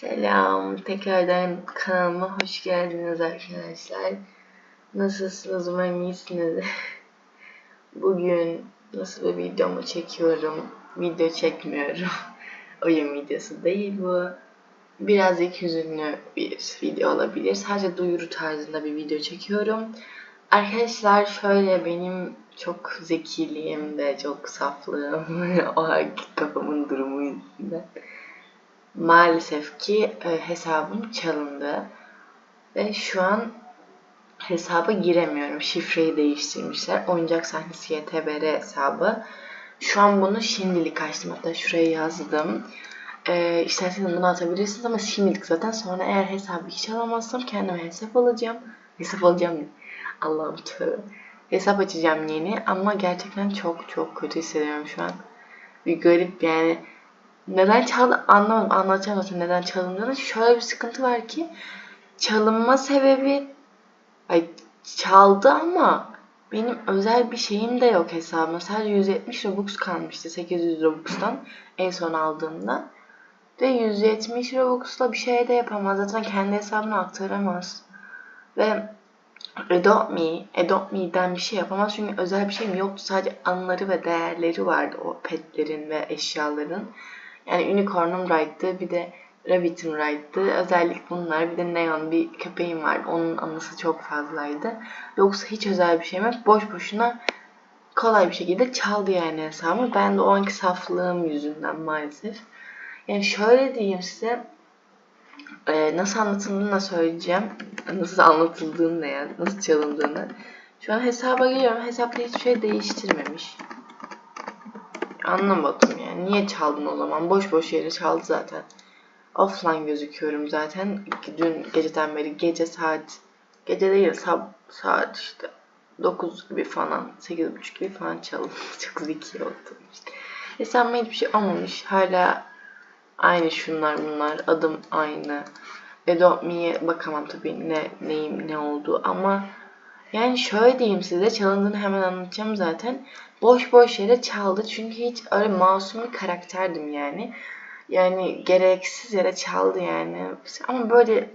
Selam. Tekrardan kanalıma hoş geldiniz arkadaşlar. Nasılsınız? Umarım iyisiniz. Bugün nasıl bir videomu çekiyorum? Video çekmiyorum. Oyun videosu değil bu. Birazcık hüzünlü bir video olabilir. Sadece duyuru tarzında bir video çekiyorum. Arkadaşlar şöyle benim çok zekiliğim ve çok saflığım o kafamın durumu yüzünden maalesef ki e, hesabım çalındı. Ve şu an hesaba giremiyorum. Şifreyi değiştirmişler. Oyuncak sahnesi YTBR hesabı. Şu an bunu şimdilik açtım. Hatta şuraya yazdım. E, isterseniz bunu atabilirsiniz ama şimdilik zaten. Sonra eğer hesabı hiç alamazsam kendime hesap alacağım. Hesap alacağım. Allah'ım tövbe. Hesap açacağım yeni ama gerçekten çok çok kötü hissediyorum şu an. Bir garip yani neden çaldı anlamadım. Anlatacağım zaten neden çalındığını. Şöyle bir sıkıntı var ki çalınma sebebi ay çaldı ama benim özel bir şeyim de yok hesabıma. Sadece 170 Robux kalmıştı 800 Robux'tan en son aldığımda. Ve 170 Robux'la bir şey de yapamaz. Zaten kendi hesabına aktaramaz. Ve Adopt Me, Adopt Me'den bir şey yapamaz çünkü özel bir şeyim yoktu. Sadece anıları ve değerleri vardı o petlerin ve eşyaların. Yani Unicorn'um Ride'dı bir de Rabbit'im Ride'dı. Özellik bunlar. Bir de Neon bir köpeğim vardı. Onun anısı çok fazlaydı. Yoksa hiç özel bir şeyim yok. Boş boşuna kolay bir şekilde çaldı yani hesabımı. Ben de o anki saflığım yüzünden maalesef. Yani şöyle diyeyim size e, nasıl anlatıldığını da söyleyeceğim. Nasıl anlatıldığını da yani nasıl çalındığını. Şu an hesaba giriyorum. Hesapta hiçbir şey değiştirmemiş. Anlamadım Niye çaldın o zaman? Boş boş yere çaldı zaten. Offline gözüküyorum zaten. Dün geceden beri gece saat gece değil sab saat işte 9 gibi falan 8.30 gibi falan çaldı. Çok zeki oldum işte. Hesabıma hiçbir şey olmamış. Hala aynı şunlar bunlar. Adım aynı. Adopt Me'ye bakamam tabii ne neyim ne oldu ama yani şöyle diyeyim size çalındığını hemen anlatacağım zaten. Boş boş yere çaldı çünkü hiç öyle masum bir karakterdim yani. Yani gereksiz yere çaldı yani. Ama böyle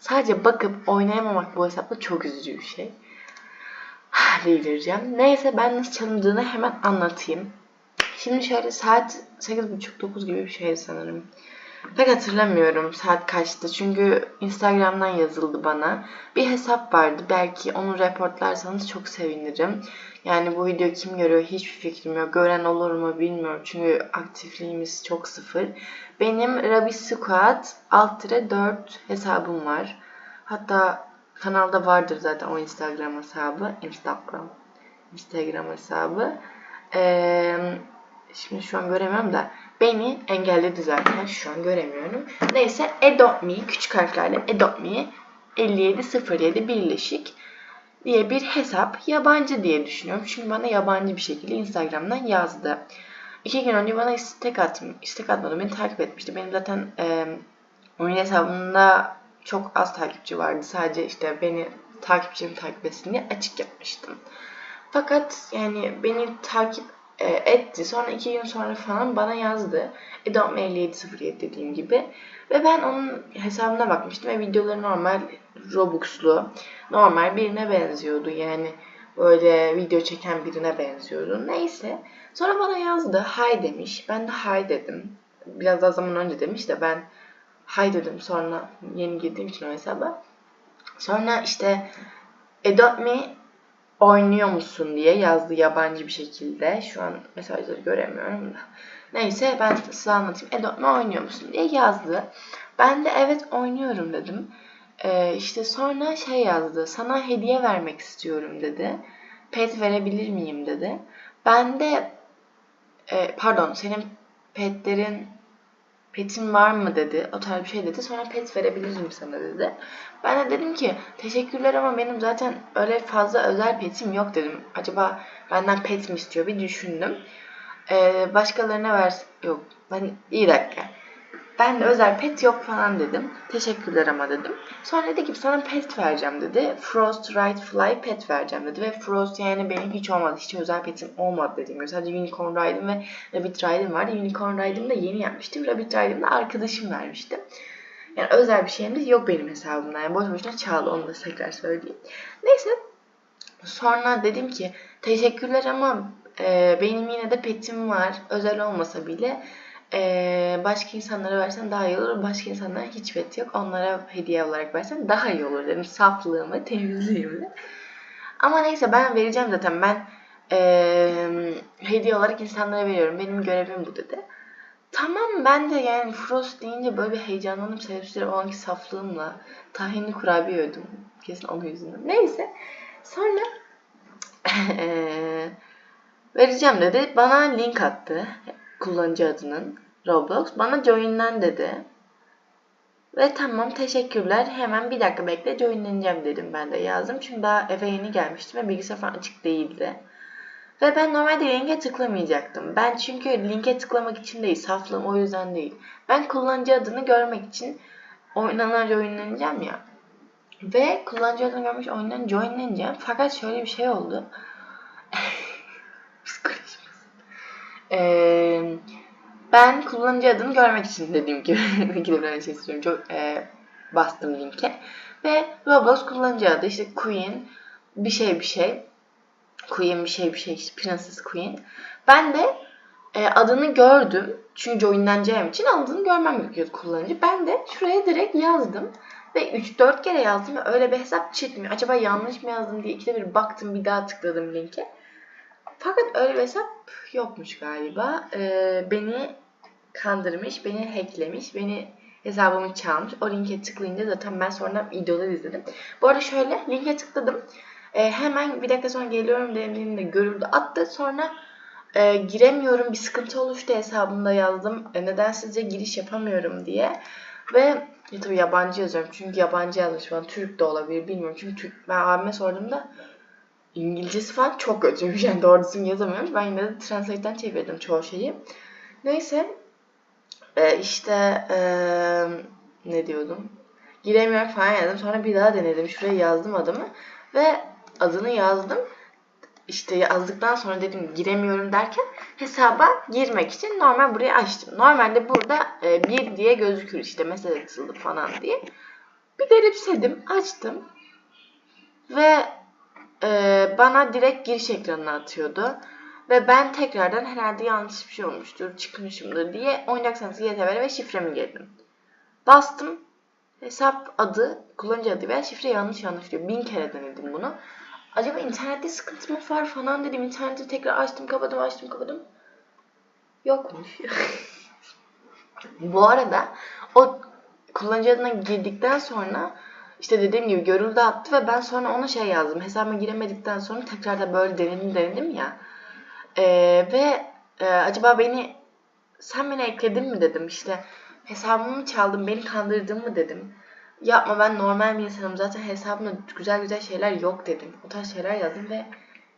sadece bakıp oynayamamak bu hesapta çok üzücü bir şey. Delireceğim. Neyse ben nasıl çalındığını hemen anlatayım. Şimdi şöyle saat 8.30-9 gibi bir şeydi sanırım. Pek hatırlamıyorum saat kaçtı. Çünkü Instagram'dan yazıldı bana. Bir hesap vardı. Belki onu reportlarsanız çok sevinirim. Yani bu video kim görüyor hiçbir fikrim yok. Gören olur mu bilmiyorum. Çünkü aktifliğimiz çok sıfır. Benim Rabbit Squad alt 4 hesabım var. Hatta kanalda vardır zaten o Instagram hesabı. Instagram. Instagram hesabı. Eee Şimdi şu an göremiyorum da beni engelledi zaten. Şu an göremiyorum. Neyse Adopt Me küçük harflerle Adopt Me 5707 birleşik diye bir hesap yabancı diye düşünüyorum. Çünkü bana yabancı bir şekilde Instagram'dan yazdı. İki gün önce bana istek attım. istek atmadı. Beni takip etmişti. Benim zaten e, oyun hesabımda çok az takipçi vardı. Sadece işte beni takipçimi takip etsin diye açık yapmıştım. Fakat yani beni takip e, etti. Sonra iki gün sonra falan bana yazdı. Edom 5707 dediğim gibi. Ve ben onun hesabına bakmıştım ve videoları normal Robux'lu, normal birine benziyordu. Yani böyle video çeken birine benziyordu. Neyse. Sonra bana yazdı. Hay demiş. Ben de hay dedim. Biraz daha zaman önce demiş de ben hay dedim. Sonra yeni girdiğim için o hesaba. Sonra işte Adopt Me oynuyor musun diye yazdı yabancı bir şekilde. Şu an mesajları göremiyorum da. Neyse ben size anlatayım. Edot'la oynuyor musun diye yazdı. Ben de evet oynuyorum dedim. Ee, işte sonra şey yazdı. Sana hediye vermek istiyorum dedi. Pet verebilir miyim dedi. Ben de e, pardon senin petlerin petin var mı dedi. O tarz bir şey dedi. Sonra pet verebilirim sana dedi. Ben de dedim ki teşekkürler ama benim zaten öyle fazla özel petim yok dedim. Acaba benden pet mi istiyor bir düşündüm. Ee, başkalarına ver yok. Ben iyi dakika. Ben de özel pet yok falan dedim. Teşekkürler ama dedim. Sonra dedi ki sana pet vereceğim dedi. Frost Ride Fly pet vereceğim dedi. Ve Frost yani benim hiç olmadı. Hiç özel petim olmadı dediğim gibi. Sadece Unicorn Ride'im ve Rabbit Ride'im vardı. Unicorn Ride'im de yeni yapmıştım. Rabbit Ride'im de arkadaşım vermişti. Yani özel bir şeyim de yok benim hesabımda. Yani boş boşuna çaldı onu da tekrar söyleyeyim. Neyse. Sonra dedim ki teşekkürler ama e, benim yine de petim var. Özel olmasa bile e, başka insanlara versen daha iyi olur. Başka insanlara hiç pet yok. Onlara hediye olarak versen daha iyi olur dedim. Saflığımı, temizliğimle. Ama neyse ben vereceğim zaten. Ben e, hediye olarak insanlara veriyorum. Benim görevim bu dedi. Tamam ben de yani Frost deyince böyle bir heyecanlanıp sebepsizleri o anki saflığımla tahinli kurabiye yedim. Kesin onun yüzünden. Neyse. Sonra vereceğim dedi. Bana link attı. Kullanıcı adının. Roblox. Bana joinlen dedi. Ve tamam teşekkürler. Hemen bir dakika bekle joinleneceğim dedim ben de yazdım. Çünkü daha eve yeni gelmiştim ve bilgisayar falan açık değildi. Ve ben normalde linke tıklamayacaktım. Ben çünkü linke tıklamak için değil, saflığım o yüzden değil. Ben kullanıcı adını görmek için oynanan joinleneceğim ya. Ve kullanıcı adını görmüş oyundan joinleneceğim. Fakat şöyle bir şey oldu. Psikolojimiz. Ben kullanıcı adını görmek için dediğim gibi iki de böyle şey istiyorum. Çok e, bastım linke. Ve Roblox kullanıcı adı işte Queen bir şey bir şey. Queen bir şey bir şey işte Princess Queen. Ben de e, adını gördüm. Çünkü joinleneceğim için adını görmem gerekiyordu kullanıcı. Ben de şuraya direkt yazdım. Ve 3-4 kere yazdım ve öyle bir hesap çıkmıyor. Acaba yanlış mı yazdım diye ikide bir baktım bir daha tıkladım linke. Fakat öyle bir hesap yokmuş galiba. Ee, beni kandırmış, beni hacklemiş, beni hesabımı çalmış. O linke tıklayınca zaten ben sonra videoları izledim. Bu arada şöyle linke tıkladım. Ee, hemen bir dakika sonra geliyorum dediğimde görüldü attı. Sonra e, giremiyorum bir sıkıntı oluştu hesabımda yazdım. E, neden sizce giriş yapamıyorum diye. Ve ya tabii yabancı yazıyorum. Çünkü yabancı yazmış bana. Türk de olabilir bilmiyorum. Çünkü Türk, ben abime sorduğumda İngilizcesi falan çok kötüymüş. Yani doğru düzgün yazamıyormuş. Ben yine de Translate'den çevirdim çoğu şeyi. Neyse. E, işte e, ne diyordum? Giremiyorum falan yazdım. Sonra bir daha denedim. Şuraya yazdım adımı. Ve adını yazdım. İşte yazdıktan sonra dedim giremiyorum derken hesaba girmek için normal burayı açtım. Normalde burada e, bir diye gözükür işte mesaj atıldı falan diye. Bir garipsedim. Açtım. Ve e, bana direkt giriş ekranına atıyordu. Ve ben tekrardan herhalde yanlış bir şey olmuştur, çıkmışımdır diye oynayacaksanız YTV'ye ve şifremi girdim. Bastım. Hesap adı, kullanıcı adı veya şifre yanlış yanlış diyor. Bin kere denedim bunu. Acaba internette sıkıntı mı var falan dedim. İnterneti tekrar açtım kapadım açtım kapadım. Yokmuş. Bu arada o kullanıcı adına girdikten sonra işte dediğim gibi görüldü attı ve ben sonra ona şey yazdım. Hesabıma giremedikten sonra tekrar da böyle denedim denedim ya. Ee, ve e, acaba beni sen beni ekledin mi dedim işte hesabımı mı çaldın beni kandırdın mı dedim. Yapma ben normal bir insanım zaten hesabımda güzel güzel şeyler yok dedim. O tarz şeyler yazdım ve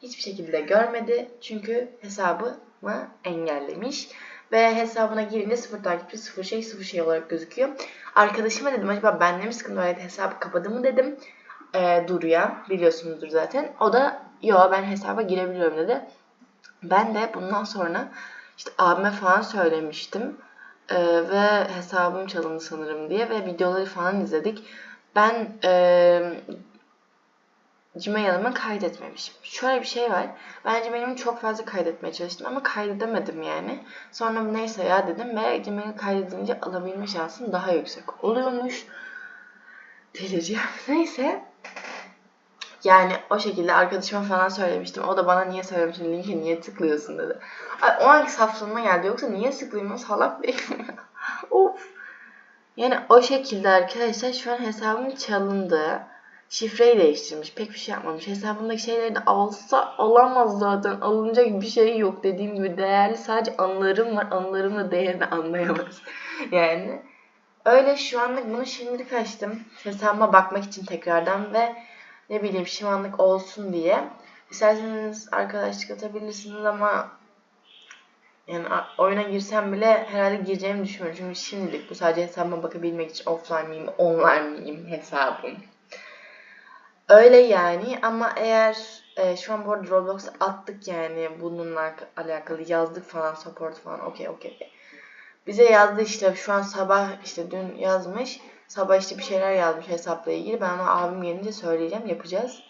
hiçbir şekilde görmedi. Çünkü hesabımı engellemiş. Ve hesabına girince sıfır takipçi, sıfır şey, sıfır şey olarak gözüküyor. Arkadaşıma dedim acaba bende mi sıkıntı var? Hesabı kapadı mı dedim. Ee, Duru'ya biliyorsunuzdur zaten. O da yo ben hesaba girebiliyorum dedi. Ben de bundan sonra işte abime falan söylemiştim. Ee, ve hesabım çalındı sanırım diye ve videoları falan izledik. Ben e, Gmail'ımı kaydetmemişim. Şöyle bir şey var. Bence benim çok fazla kaydetmeye çalıştım ama kaydedemedim yani. Sonra neyse ya dedim ve Gmail'i kaydedince alabilme şansım daha yüksek oluyormuş. Delireceğim. Neyse. Yani o şekilde arkadaşıma falan söylemiştim. O da bana niye söylemişsin linke niye tıklıyorsun dedi. Ay, o anki saflığıma geldi. Yoksa niye tıklayayım salak değilim. of. Yani o şekilde arkadaşlar şu an hesabım çalındı. Şifreyi değiştirmiş. Pek bir şey yapmamış. Hesabındaki şeyleri de alsa alamaz zaten. Alınacak bir şey yok. Dediğim gibi değerli sadece anılarım var. Anılarımla değerini anlayamaz. yani öyle şu anlık bunu şimdilik açtım. Hesabıma bakmak için tekrardan ve ne bileyim şu anlık olsun diye. İsterseniz arkadaşlık atabilirsiniz ama yani oyuna girsem bile herhalde gireceğimi düşünmüyorum. Çünkü şimdilik bu sadece hesabıma bakabilmek için offline miyim, online miyim hesabım. Öyle yani ama eğer e, şu an bu arada Roblox'a attık yani bununla alakalı yazdık falan support falan okey okey. Bize yazdı işte şu an sabah işte dün yazmış. Sabah işte bir şeyler yazmış hesapla ilgili. Ben ona abim gelince söyleyeceğim. Yapacağız.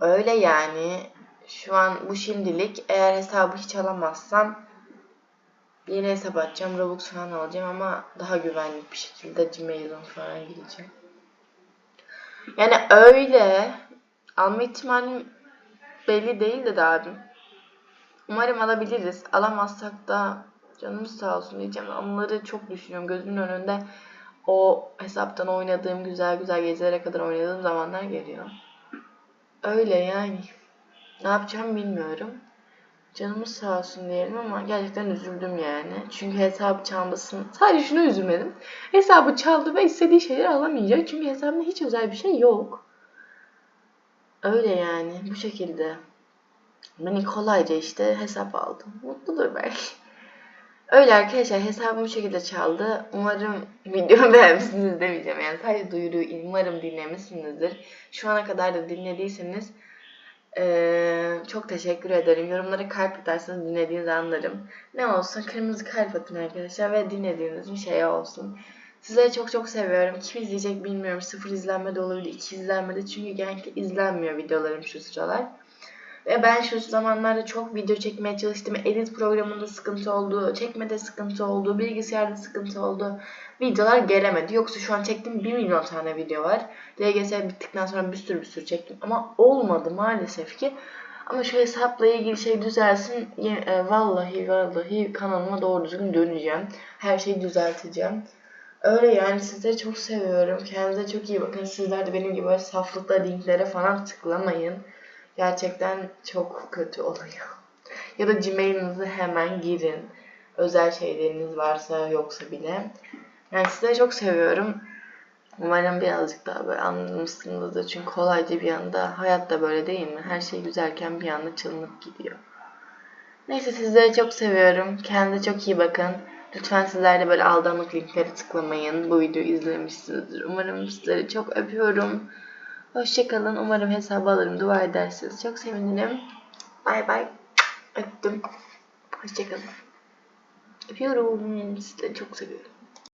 Öyle yani. Şu an bu şimdilik. Eğer hesabı hiç alamazsam yeni hesap açacağım. Robux falan alacağım ama daha güvenlik bir şekilde Gmail'den falan gireceğim. Yani öyle alma ihtimalim belli değil de abim. Umarım alabiliriz. Alamazsak da canımız sağ olsun diyeceğim. Onları çok düşünüyorum. Gözümün önünde o hesaptan oynadığım güzel güzel gecelere kadar oynadığım zamanlar geliyor. Öyle yani. Ne yapacağım bilmiyorum. Canımız sağ olsun diyelim ama gerçekten üzüldüm yani. Çünkü hesabı çalmasın. Sadece şunu üzülmedim. Hesabı çaldı ve istediği şeyleri alamayacak. Çünkü hesabında hiç özel bir şey yok. Öyle yani. Bu şekilde. Beni kolayca işte hesap aldım. Mutludur belki. Öyle arkadaşlar hesabım bu şekilde çaldı. Umarım videomu beğenmişsiniz demeyeceğim. Yani sadece duyuruyu umarım dinlemişsinizdir. Şu ana kadar da dinlediyseniz eee, çok teşekkür ederim. Yorumlara kalp atarsanız dinlediğinizi anlarım. Ne olsun kırmızı kalp atın arkadaşlar ve dinlediğiniz bir şey olsun. Sizleri çok çok seviyorum. Kim izleyecek bilmiyorum. Sıfır izlenme de olabilir, iki izlenme de. Çünkü genellikle izlenmiyor videolarım şu sıralar. Ve ben şu zamanlarda çok video çekmeye çalıştım. Edit programında sıkıntı oldu, çekmede sıkıntı oldu, bilgisayarda sıkıntı oldu. Videolar gelemedi. Yoksa şu an çektiğim 1 milyon tane video var. DGS bittikten sonra bir sürü bir sürü çektim. Ama olmadı maalesef ki. Ama şu hesapla ilgili şey düzelsin. E, Vallahi vallahi kanalıma doğru düzgün döneceğim. Her şeyi düzelteceğim. Öyle yani sizleri çok seviyorum. Kendinize çok iyi bakın. Sizler de benim gibi böyle saflıkla linklere falan tıklamayın. Gerçekten çok kötü oluyor. Ya da Gmail'inizi hemen girin. Özel şeyleriniz varsa yoksa bile. Yani sizleri çok seviyorum. Umarım birazcık daha böyle anlamışsınızdır. Çünkü kolayca bir anda hayat da böyle değil mi? Her şey güzelken bir anda çalınıp gidiyor. Neyse sizleri çok seviyorum. Kendinize çok iyi bakın. Lütfen sizler de böyle aldanlık linklere tıklamayın. Bu videoyu izlemişsinizdir. Umarım sizleri çok öpüyorum. Hoşçakalın. Umarım hesabı alırım. Dua edersiniz. Çok sevinirim. Bay bay. Öptüm. Hoşçakalın. Öpüyorum. Sizleri çok seviyorum.